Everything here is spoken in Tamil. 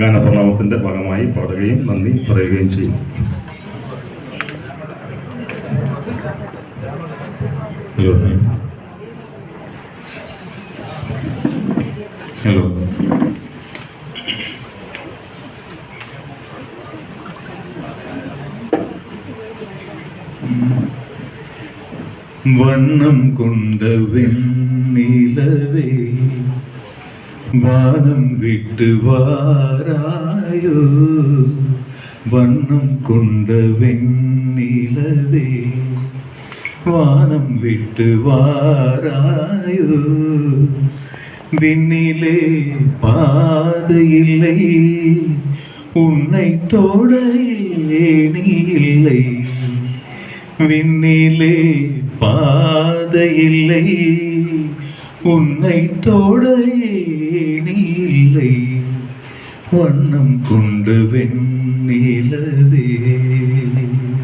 ഗാനപ്രണാമത്തിന്റെ ഭാഗമായി പാടുകയും നന്ദി പറയുകയും ചെയ്യും. ഹലോ വണ്ണം കൊണ്ട വെണ്ണിലവേ வானம் விட்டு வாராயோ? வண்ணம் கொண்ட வெண்ணிலவே. வானம் விட்டு வாராயோ? விண்ணிலே பாதையில்லை. உன்னை தோட இல்லை விண்ணிலே பாதையில்லை. உன்னை தோட வண்ணம் கொண்டு வெண்